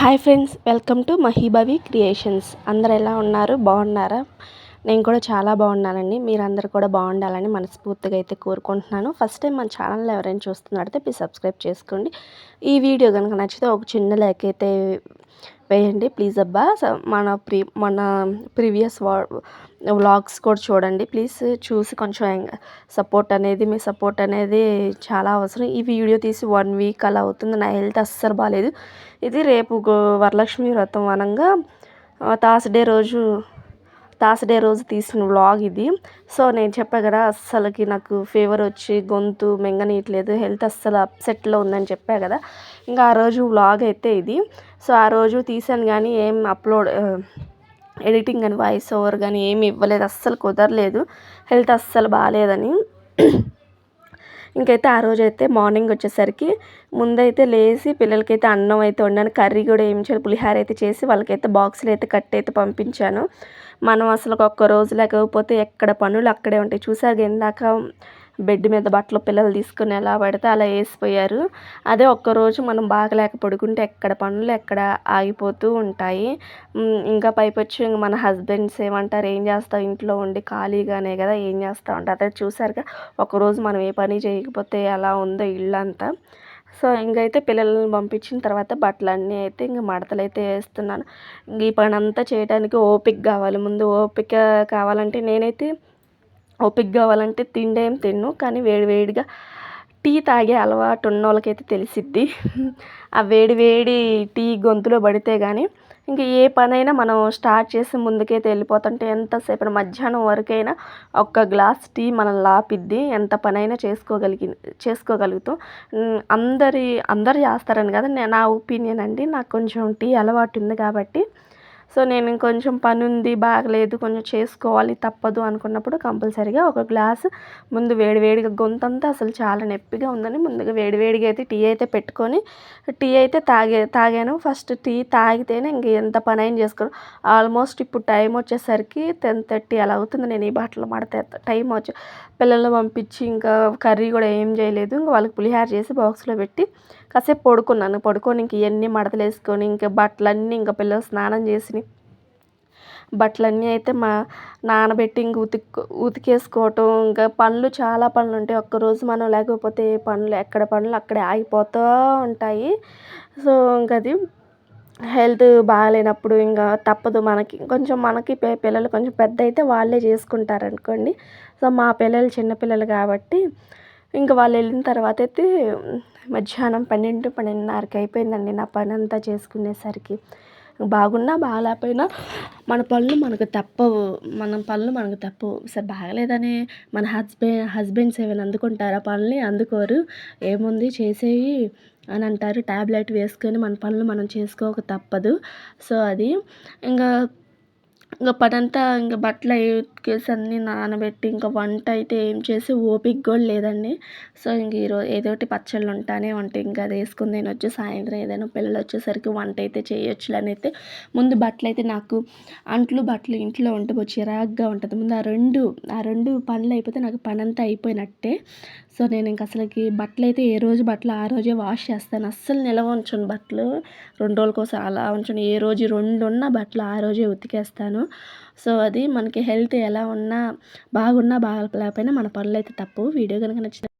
Hi friends welcome to Mahibhavi creations. అందరు ఎలా ఉన్నారు? బాగున్నారా? నేను కూడా చాలా బాగున్నానండి. మీరందరూ కూడా బాగుండాలని మనస్ఫూర్తిగా అయితే కోరుకుంటున్నాను. ఫస్ట్ టైం మన ఛానల్ ఎవరైనా చూస్తున్నట్టయితే ప్లీజ్ సబ్స్క్రైబ్ చేసుకోండి. ఈ వీడియో కనుక నచ్చితే ఒక చిన్న లైక్ అయితే వేయండి ప్లీజ్ అబ్బా. మన ప్రీ మన ప్రీవియస్ వ్లాగ్స్ కూడా చూడండి ప్లీజ్ చూసి కొంచెం సపోర్ట్ అనేది మీ సపోర్ట్ అనేది చాలా అవసరం. ఈ వీడియో తీసి వన్ వీక్ అలా అవుతుంది నా హెల్త్ అస్సలు బాగాలేదు ఇది రేపు వరలక్ష్మి వ్రతం అనగా థర్స్డే రోజు థర్స్డే రోజు తీసిన వ్లాగ్ ఇది. సో నేను చెప్పా కదా అస్సలకి నాకు ఫీవర్ వచ్చి గొంతు మెంగనీయట్లేదు హెల్త్ అస్సలు అప్సెట్లో ఉందని చెప్పా కదా. ఇంకా ఆ రోజు వ్లాగ్ అయితే ఇది. సో ఆ రోజు తీసాను కానీ ఏం అప్లోడ్ ఎడిటింగ్ కానీ వాయిస్ ఓవర్ కానీ ఏమి ఇవ్వలేదు అస్సలు కుదరలేదు హెల్త్ అస్సలు బాగాలేదని. ఇంకైతే ఆ రోజు అయితే మార్నింగ్ వచ్చేసరికి ముందైతే లేచి పిల్లలకైతే అన్నం అయితే వండాను కర్రీ కూడా ఏం చేయాలి పులిహార అయితే చేసి వాళ్ళకైతే బాక్సులు అయితే కట్టి అయితే పంపించాను. మనం అసలు ఒక్క రోజు లేకపోతే ఎక్కడ పనులు అక్కడే ఉంటాయి. చూసాక ఇందాక బెడ్ మీద బట్టలు పిల్లలు తీసుకుని ఎలా పడితే అలా వేసిపోయారు. అదే ఒక్కరోజు మనం బాగలేక పడుకుంటే ఎక్కడ పనులు ఎక్కడ ఆగిపోతూ ఉంటాయి. ఇంకా పైపొచ్చి మన హస్బెండ్స్ ఏమంటారు ఏం చేస్తావు? ఇంట్లో ఉండి ఖాళీగానే కదా ఏం చేస్తావు? అంటే అదే చూసారుగా ఒకరోజు మనం ఏ పని చేయకపోతే ఎలా ఉందో ఇల్లంతా. సో ఇంకైతే పిల్లల్ని పంపించిన తర్వాత బట్టలన్నీ అయితే ఇంక మడతలు అయితే వేస్తున్నాను. ఈ పని అంతా చేయడానికి ఓపిక కావాలి. ముందు ఓపిక కావాలంటే నేనైతే ఓపిక కావాలంటే తిండి ఏం తిన్ను కానీ వేడివేడిగా టీ తాగే అలవాటు ఉన్న వాళ్ళకైతే తెలిసిద్ది. ఆ వేడివేడి టీ గొంతులో పడితే కానీ ఇంక ఏ పనైనా మనం స్టార్ట్ చేసి ముందుకైతే వెళ్ళిపోతుంటే ఎంతసేపు మధ్యాహ్నం వరకైనా ఒక్క గ్లాస్ టీ మనం లాపిద్ది. ఎంత పనైనా చేసుకోగలిగి చేసుకోగలుగుతాం. అందరి అందరు చేస్తారని కదా నా ఒపీనియన్ అండి. నాకు కొంచెం టీ అలవాటు ఉంది కాబట్టి సో నేను ఇంకొంచెం పని ఉంది బాగలేదు కొంచెం చేసుకోవాలి తప్పదు అనుకున్నప్పుడు కంపల్సరీగా ఒక గ్లాస్ ముందు వేడివేడిగా గొంతంతా అసలు చాలా నొప్పిగా ఉందని ముందుగా వేడివేడిగా అయితే టీ అయితే పెట్టుకొని టీ అయితే తాగే తాగాను. ఫస్ట్ టీ తాగితేనే ఇంక ఎంత పని అయినా చేసుకోను. ఆల్మోస్ట్ ఇప్పుడు టైం వచ్చేసరికి టెన్ థర్టీ అలా అవుతుంది. నేను ఈ బట్టలు మడత టైం వచ్చి పిల్లల్ని పంపించి ఇంకా కర్రీ కూడా ఏం చేయలేదు. ఇంకా వాళ్ళకి పులిహార చేసి బాక్స్లో పెట్టి కాసేపు పడుకున్నాను. పడుకొని ఇంక ఇవన్నీ మడతలు వేసుకొని ఇంకా బట్టలన్నీ ఇంకా పిల్లలు స్నానం చేసి బట్టలన్నీ అయితే మా నానబెట్టి ఇంక ఉతిక్ ఉతికేసుకోవటం ఇంకా పనులు చాలా పనులు ఉంటాయి ఒక్కరోజు మనం లేకపోతే పనులు ఎక్కడ పనులు అక్కడే ఆగిపోతూ ఉంటాయి. సో ఇంక అది హెల్త్ బాగాలేనప్పుడు ఇంకా తప్పదు మనకి. కొంచెం మనకి పిల్లలు కొంచెం పెద్ద అయితే వాళ్ళే చేసుకుంటారు అనుకోండి సో మా పిల్లలు చిన్నపిల్లలు కాబట్టి ఇంకా వాళ్ళు వెళ్ళిన తర్వాత అయితే మధ్యాహ్నం పన్నెండు పన్నెండున్నరకి అయిపోయిందండి నా పని అంతా చేసుకునేసరికి. బాగున్నా బాగాలేకపోయినా మన పనులు మనకు తప్పవు. మన పనులు మనకు తప్పవు. సరే బాగలేదని మన హస్బెండ్ హస్బెండ్స్ ఏమైనా అందుకుంటారా పనులు అందుకోరు. ఏముంది? చేసేవి అని అంటారు. ట్యాబ్లెట్ వేసుకొని మన పనులు మనం చేసుకోక తప్పదు. సో అది. ఇంకా ఇంకా పనంతా ఇంకా బట్టలు ఉతికేసి అన్నీ నానబెట్టి ఇంకా వంట అయితే ఏం చేసి ఓపిక కూడా లేదండి. సో ఇంక ఈరోజు ఏదో ఒకటి పచ్చళ్ళు ఉంటానే ఉంటాయి. ఇంకా అది వేసుకుని వచ్చి సాయంత్రం ఏదైనా పిల్లలు వచ్చేసరికి వంట అయితే చేయొచ్చులని అయితే ముందు బట్టలు అయితే నాకు అంట్లు బట్టలు ఇంట్లో ఉంటే చిరాగ్గా ఉంటుంది. ముందు ఆ రెండు ఆ రెండు పనులు అయిపోతే నాకు పని అంతా అయిపోయినట్టే. సో నేను ఇంక అసలుకి బట్టలు అయితే ఏ రోజు బట్టలు ఆ రోజే వాష్ చేస్తాను. అస్సలు నిలవ ఉంచను బట్టలు. రెండు రోజుల కోసం అలా ఉంచను. ఏ రోజు రెండు ఉన్న బట్టలు ఆ రోజే ఉతికేస్తాను. సో అది మనకి హెల్త్ ఎలా ఉన్నా బాగున్నా బాగలేకపోయినా మన పనులు అయితే తప్పు వీడియో కనుక నచ్చిన